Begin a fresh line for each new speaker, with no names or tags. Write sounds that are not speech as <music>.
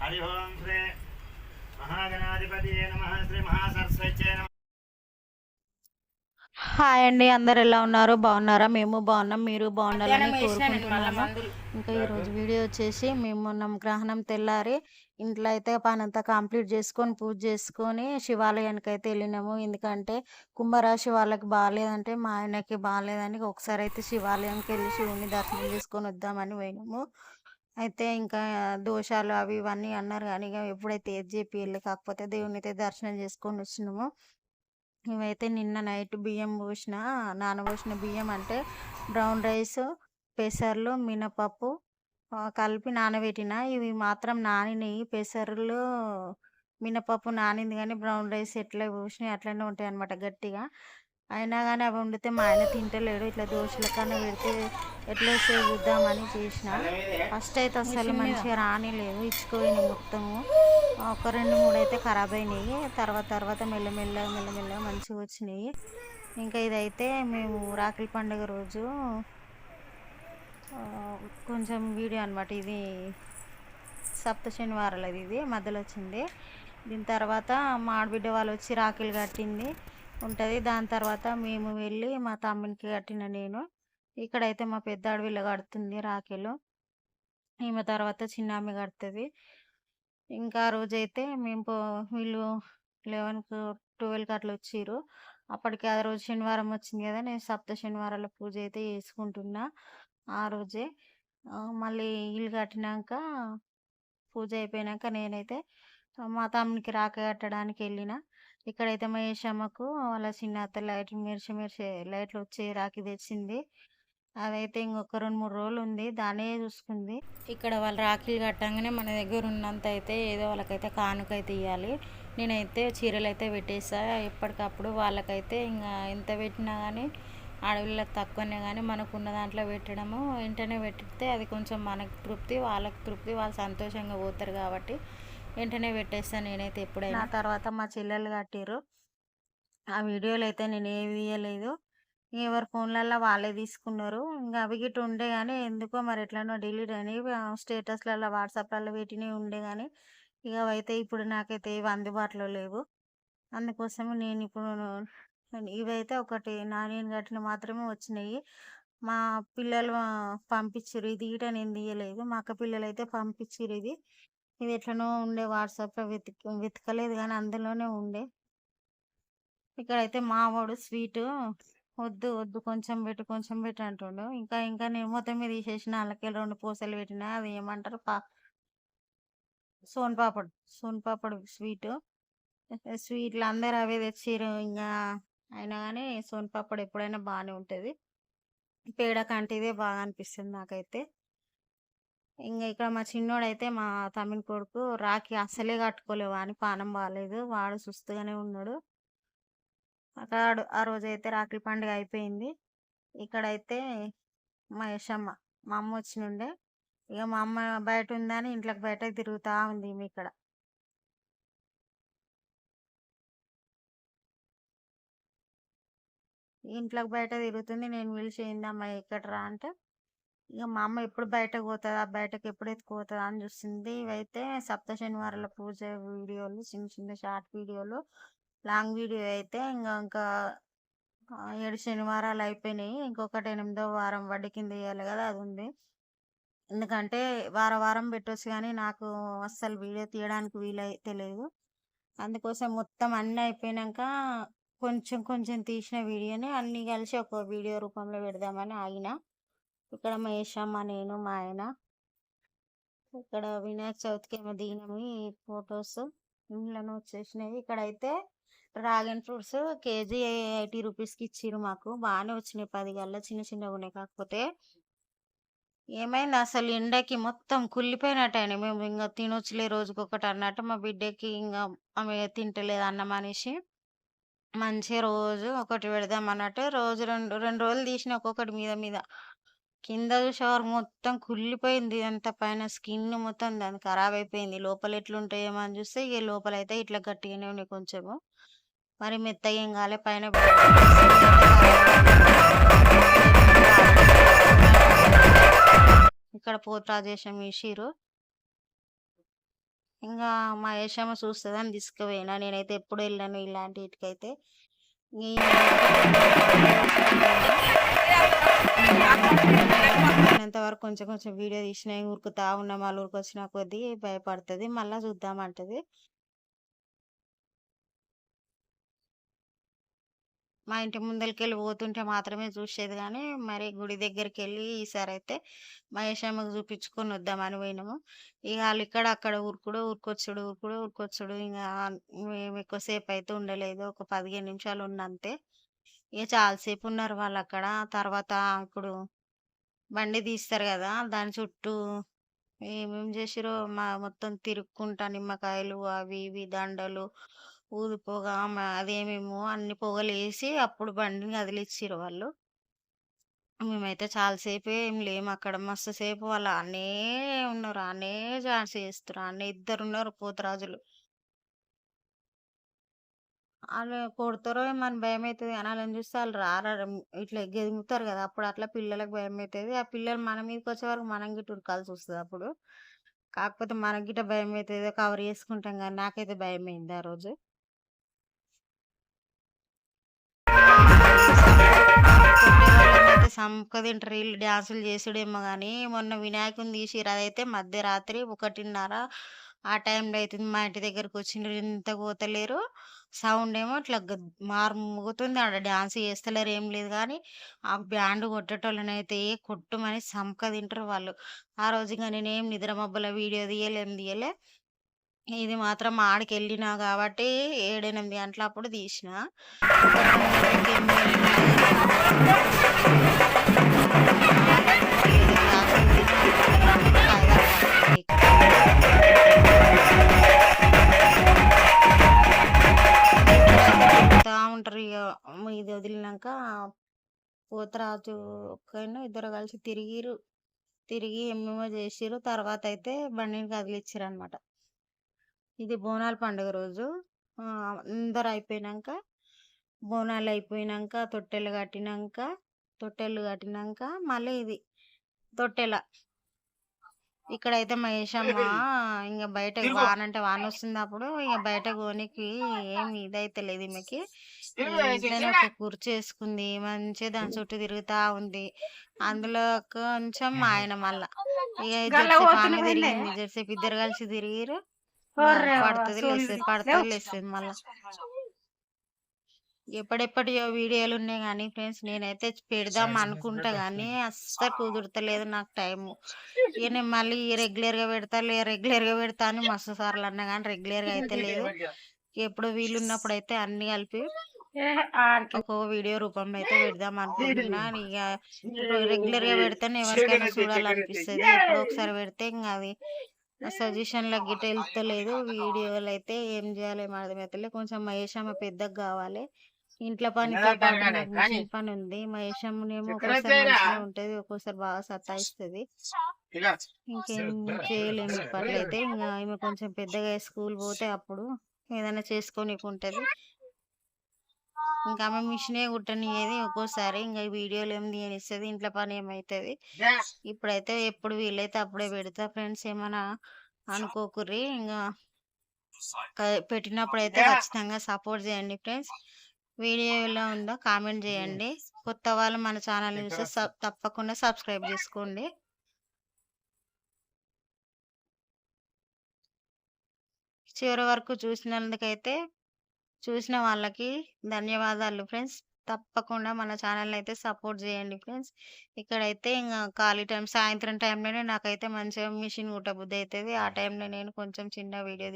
హరి ఓం శ్రీ మహాగణాధిపతి నమ శ్రీ మహాసరస్వత్యే నమ.
హాయ్ అండి. అందరు ఎలా ఉన్నారు? బాగున్నారా? మేము బాగున్నాం. మీరు బాగుండాలని కోరుకుంటున్నాము. ఇంకా ఈరోజు వీడియో వచ్చేసి మేము మొన్న గ్రహణం తెల్లారి. ఇంట్లో అయితే పని అంతా కంప్లీట్ చేసుకొని పూజ చేసుకొని శివాలయానికి అయితే వెళ్ళినాము. ఎందుకంటే కుంభరాశి వాళ్ళకి బాగాలేదంటే మా ఆయనకి బాగాలేదని ఒకసారి అయితే శివాలయంకి వెళ్ళి శివుని దర్శనం చేసుకొని వద్దామని పోయినాము. అయితే ఇంకా దోషాలు అవి ఇవన్నీ అన్నారు కానీ ఇక ఎప్పుడైతే ఏది చెప్పి వెళ్ళి కాకపోతే దేవుని అయితే దర్శనం చేసుకొని వచ్చినాము. ఇవైతే నిన్న నైట్ బియ్యం పోసిన నానబోసిన బియ్యం అంటే బ్రౌన్ రైస్ పెసర్లు మినపప్పు కలిపి నానబెట్టిన. ఇవి మాత్రం నానినాయి. పెసర్లు మినపప్పు నానింది కానీ బ్రౌన్ రైస్ ఎట్లా పోసినాయి అట్లనే ఉంటాయి అనమాట గట్టిగా. అయినా కానీ అవి వండితే మా ఆయన తింటలేడు. ఇట్లా దోశల కన్నా పెడితే ఎట్లా చూద్దామని చేసిన. ఫస్ట్ అయితే అసలు మంచిగా రానిలేదు. ఇచ్చుకోయినాయి మొత్తము. ఒక రెండు మూడు అయితే ఖరాబ్ అయినాయి. తర్వాత తర్వాత మెల్లమెల్లగా మెల్లమెల్లగా మంచిగా వచ్చినాయి. ఇంకా ఇదైతే మేము రాఖీ పండుగ రోజు కొంచెం వీడియో అనమాట ఇది సప్త శనివారాలది ఇది. మధ్యలో వచ్చింది. దీని తర్వాత మా ఆడబిడ్డ వాళ్ళు వచ్చి రాఖీలు కట్టింది. ఉంటుంది. దాని తర్వాత మేము వెళ్ళి మా తమ్మునికి కట్టిన నేను. ఇక్కడైతే మా పెద్ద అడవిలో కడుతుంది రాఖీలు. ఈమె తర్వాత చిన్న ఆమె కడుతుంది. ఇంకా ఆ రోజైతే మేము పో- వీళ్ళు లెవెన్కి ట్వెల్వ్కి అట్లా వచ్చిర్రు. అప్పటికి ఆ రోజు శనివారం వచ్చింది కదా నేను సప్త శనివారాల పూజ అయితే చేసుకుంటున్నా ఆ రోజే. మళ్ళీ ఇల్లు కట్టినాక పూజ అయిపోయినాక నేనైతే మా తమ్మునికి రాక కట్టడానికి వెళ్ళిన. ఇక్కడైతే మహేషమ్మకు వాళ్ళ చిన్న అత్త లైట్ మెరిసి మెరిసి లైట్లు వచ్చి రాకి తెచ్చింది. అదైతే ఇంకొక రెండు మూడు రోజులు ఉంది. దానే చూసుకుంది. ఇక్కడ వాళ్ళు రాఖీలు కట్టంగానే మన దగ్గర ఉన్నంత అయితే ఏదో వాళ్ళకైతే కానుకైతే ఇవ్వాలి నేనైతే చీరలు అయితే పెట్టేసా. ఎప్పటికప్పుడు వాళ్ళకైతే ఇంకా ఎంత పెట్టినా కానీ అడవిలో తక్కువనే కానీ మనకు ఉన్న దాంట్లో పెట్టడము వెంటనే పెట్టితే అది కొంచెం మనకు తృప్తి వాళ్ళకి తృప్తి వాళ్ళు సంతోషంగా పోతారు కాబట్టి వెంటనే పెట్టేస్తాను నేనైతే ఎప్పుడైనా. తర్వాత మా చెల్లెలు కట్టిర్రు. ఆ వీడియోలు అయితే నేను ఏవి తీయలేదు ఎవరి ఫోన్లలో వాళ్ళే తీసుకున్నారు. ఇంకా అవి గిట్ట ఉండే కానీ ఎందుకో మరి ఎట్లనో డిలీట్ అయినాయి. స్టేటస్లలో వాట్సాప్లలో పెట్టినవి ఉండే కానీ ఇక అయితే ఇప్పుడు నాకైతే ఇవి అందుబాటులో లేవు. అందుకోసం నేను ఇప్పుడు ఇవైతే ఒకటి నా నేను కట్టిన మాత్రమే వచ్చినాయి. మా పిల్లలు పంపించారు పంపించిర్రు ఇది ఇట నేను తీయలేదు. మా అక్క పిల్లలు అయితే పంపించిర్రు ఇది. ఇది ఎట్లనో ఉండే వాట్సాప్లో వెతికి వెతకలేదు కానీ అందులోనే ఉండే. ఇక్కడైతే మావాడు స్వీటు వద్దు వద్దు కొంచెం పెట్టు కొంచెం పెట్టు అంటుండు. ఇంకా ఇంకా నేను మొత్తం మీద తీసేసిన వాళ్ళకి రెండు పూసలు పెట్టిన అది ఏమంటారు పా సోన్ పాపడ్ సోన్ పాపడ్ స్వీటు. స్వీట్లు అందరు అవే తెచ్చిర్రు ఇంకా అయినా కానీ సోన్ పాపడ్ ఎప్పుడైనా బాగానే ఉంటుంది. పేడ కంటే ఇదే బాగా అనిపిస్తుంది నాకైతే. ఇంకా ఇక్కడ మా చిన్నోడైతే మా తమిళ కొడుకు రాఖీ అసలే కట్టుకోలేవు అని పానం బాగాలేదు వాడు సుస్తుగానే ఉన్నాడు. అక్కడ ఆ రోజు అయితే రాఖీ పండుగ అయిపోయింది. ఇక్కడైతే మా యశమ్మ మా అమ్మ వచ్చినుండే. ఇక మా అమ్మ బయట ఉందని ఇంట్లోకి బయట తిరుగుతూ ఉంది ఈమె ఇక్కడ. ఇంట్లోకి బయట తిరుగుతుంది. నేను పిలిచి ఏందమ్మా ఇక్కడ రా అంటే ఇక మా అమ్మ ఎప్పుడు బయటకు పోతుందా బయటకు ఎప్పుడు ఎత్తుకుపోతుందా అని చూస్తుంది ఇవైతే సప్త శనివారాల పూజ వీడియోలు చిన్న చిన్న షార్ట్ వీడియోలు లాంగ్ వీడియో అయితే ఇంకా ఇంకా ఏడు శనివారాలు అయిపోయినాయి. ఇంకొకటి ఎనిమిదో వారం వడ్డీ కింద వేయాలి కదా అది ఉంది. ఎందుకంటే వారం వారం పెట్టొచ్చు కానీ నాకు అస్సలు వీడియో తీయడానికి వీలైతే లేదు అందుకోసం మొత్తం అన్నీ అయిపోయినాక కొంచెం కొంచెం తీసిన వీడియోని అన్నీ కలిసి ఒక వీడియో రూపంలో పెడదామని ఆగిన. ఇక్కడ మహేషమ్మ నేను మా ఆయన. ఇక్కడ వినాయక చవితికి ఏమో దిగినాము ఫొటోస్ ఇంట్లోనే వచ్చేసినాయి. ఇక్కడైతే డ్రాగన్ ఫ్రూట్స్ కేజీ ఎయిటీ రూపీస్కి ఇచ్చిర్రు మాకు. బాగానే వచ్చినాయి పది గల్లా చిన్న చిన్నగా ఉన్నాయి. కాకపోతే ఏమైంది అసలు ఎండకి మొత్తం కుళ్ళిపోయినట్టు మేము ఇంకా తినొచ్చులే రోజుకొకటి అన్నట్టు మా బిడ్డకి ఇంకా ఆమె తింటలేదు అన్నం అనేసి మంచిగా రోజు ఒకటి పెడదాం అన్నట్టు రోజు రెండు రెండు రోజులు తీసిన ఒక్కొక్కటి మీద మీద. కింద షవర్ మొత్తం కుళ్ళిపోయింది. ఇదంతా పైన స్కిన్ మొత్తం దాని ఖరాబ్ అయిపోయింది. లోపల ఎట్లుంటాయేమో అని చూస్తే ఇక లోపల అయితే ఇట్లా గట్టిగానే ఉన్నాయి కొంచెము. మరి మెత్తగా ఏం కాలే పైన ఇక్కడ పోత్రాజేశం వేసిర్రు ఇంకా మా యశమ్మ చూస్తుందని తీసుకుపోయినా. నేనైతే ఎప్పుడు వెళ్ళాను ఇలాంటి వీటికైతే వరకు కొంచెం కొంచెం వీడియో తీసిన ఉరుకుతా ఉన్న మళ్ళీ ఉరికొచ్చిన కొద్దీ భయపడుతుంది. మళ్ళీ చూద్దామంటది మా ఇంటి ముందరికెళ్ళి పోతుంటే మాత్రమే చూసేది కానీ మరి గుడి దగ్గరికి వెళ్ళి ఈసారి అయితే మహేషమ్మకు చూపించుకొని వద్దామని పోయినాము. ఇక వాళ్ళు ఇక్కడ అక్కడ ఉరుకుడు ఉరుకొచ్చుడు ఉరుకుడు ఉరుకొచ్చుడు ఇంకా మేము ఎక్కువసేపు అయితే ఉండలేదు. ఒక పదిహేను నిమిషాలు ఉన్నంతే. ఇక చాలాసేపు ఉన్నారు వాళ్ళు అక్కడ తర్వాత ఇప్పుడు బండి తీస్తారు కదా దాని చుట్టూ ఏమేమి చేసిరో మా మొత్తం తిరుక్కుంటా నిమ్మకాయలు అవి ఇవి దండలు ఊది పొగ అదేమేమో అన్ని పొగలేసి అప్పుడు బండిని కదిలిచ్చారు వాళ్ళు. మేమైతే చాలాసేపు ఏం లేము అక్కడ. మస్తు సేపు వాళ్ళు అనే ఉన్నారు. అనే ఛాన్స్ చేస్తారు అనే ఇద్దరు ఉన్నారు పోతరాజులు వాళ్ళు కొడతారో మన భయం అవుతుంది అని వాళ్ళని చూస్తే వాళ్ళు రారు ఇట్లా గెదుముతారు కదా! అప్పుడు అట్లా పిల్లలకు భయం అవుతుంది ఆ పిల్లలు మన మీదకి వచ్చే వరకు మనం గిట్ట ఉడకాల్సి వస్తుంది అప్పుడు. కాకపోతే మనకి గిట్ట భయం అవుతుంది కవర్ చేసుకుంటాం కానీ నాకైతే భయం అయింది ఆ రోజు. సంక తింటారు వీళ్ళు డ్యాన్సులు చేసుడేమో కానీ మొన్న వినాయకుని తీసిర్రు అదైతే మధ్యరాత్రి 1:30 ఆ టైంలో అవుతుంది మా ఇంటి దగ్గరకొచ్చిండ్రు ఇంత పోతలేరు. సౌండ్ ఏమో ఇట్లా గద్ మారుమోగుతుంది. ఆడ డ్యాన్స్ చేస్తలేరు ఏం లేదు కానీ ఆ బ్యాండ్ కొట్టేటోళ్ళనైతే కొట్టుమని సంక తింటారు వాళ్ళు. ఆ రోజు ఇంక నేనేం నిద్ర మబ్బుల వీడియో తీయలేం తీయలే. ఇది మాత్రం ఆడికి వెళ్ళినా కాబట్టి 7, 8 గంటలప్పుడు తీసిన. ఉంటారు ఇగ ఇది వదిలినాక పోతరాజు ఒక్కడినో ఇద్దరు కలిసి తిరిగిరు తిరిగి ఏమేమో చేసిరు తర్వాత అయితే బండిని కదిలిచ్చిరన్నమాట. ఇది బోనాల పండుగ రోజు. అందరూ అయిపోయినంక బోనాలు అయిపోయినంక తొట్టెలు కట్టినంక తొట్టెలు కట్టినంక మళ్ళీ ఇది తొట్టెల. ఇక్కడైతే మహేషమ్మ ఇంగ బయటకి వానంటే వానొస్తుంది అప్పుడు ఇగ బయటకు పోనీకి ఏమి ఇదైతలేదు ఈమెకి. ఇంట్లోనే ఒక కుర్చీ ఏసుకుంది. మంచిగా దాని చుట్టూ తిరుగుతా ఉంది. అందులో కొంచెం ఆయన మళ్ళా. తిరిగింది. జరసేపు ఇద్దరు కలిసి తిరిగిర్రు. పడతది లేస్తది. పడతది లేస్తది మళ్ళా. ఎప్పుడెప్పటియో వీడియోలున్నాయి గానీ ఫ్రెండ్స్ నేనైతే పెడదాం అనుకుంటా గానీ అస్సలు కుదురుతలేదు నాకు టైము. ఇగ నేను మళ్ళీ రెగ్యులర్‌గా పెడతా లే రెగ్యులర్‌గా పెడతా అని మస్తు సార్లు అన్నా గానీ రెగ్యులర్‌గా అయితే లేదు. ఎప్పుడు వీలున్నప్పుడైతే అన్నీ కలిపి ఒక్కో వీడియో రూపంలో అయితే పెడదాం అనుకుంటున్నా. <laughs> ఇగ రెగ్యులర్‌గా పెడితేనే ఎవరికైనా చూడాలనిపిస్తది. ఎప్పుడో ఒకసారి పెడితే ఇంగ అది సజెషన్‌లకి గిట్ట ఎళ్తలేదు. వీడియోలైతే ఏం చేయాలో ఏం అర్థమైతలే. కొంచెం మహేషమ్మ పెద్దగా కావాలి. ఇంట్లో మిషన్ పని ఉంది. మహేషమ్మనేమో ఒక్కోసారి ఉంటది. ఒక్కోసారి బాగా సతాయిస్తది. ఇంకేం చేయలేము ఇప్పట్లయితే. ఇంగ ఈమె కొంచెం పెద్దగా స్కూల్ పోతే అప్పుడు ఏదైనా చేసుకోనీకి ఉంటది. ఇంకా ఆమె మిషనే కుట్టనియ్యది ఒక్కోసారి. ఇంగ వీడియోలు ఏం తీయనిస్తది. ఇంట్లో పని ఏమైతది. ఇప్పుడైతే ఎప్పుడు వీలైతే అప్పుడే పెడతా ఫ్రెండ్స్ ఏమన్నా అనుకోకుర్రి. ఇంగ క పెట్టినప్పుడైతే ఖచ్చితంగా సపోర్ట్ చేయండి ఫ్రెండ్స్. వీడియో ఎలా ఉందో కామెంట్ చేయండి. కొత్త వాళ్ళు మన ఛానల్‌ని చూస్తే తప్పకుండా సబ్స్క్రైబ్ చేసుకోండి. చివరి వరకు చూసినందుకైతే చూసిన వాళ్ళకి ధన్యవాదాలు ఫ్రెండ్స్. తప్పకుండా మన ఛానల్‌ని అయితే సపోర్ట్ చేయండి ఫ్రెండ్స్. ఇక్కడైతే ఇంగ ఖాళీ టైం సాయంత్రం టైంలోనే నాకైతే మంచిగా మిషన్ కుట్టబుద్ధి అయితది. ఆ టైంలో నేను కొంచెం చిన్న వీడియో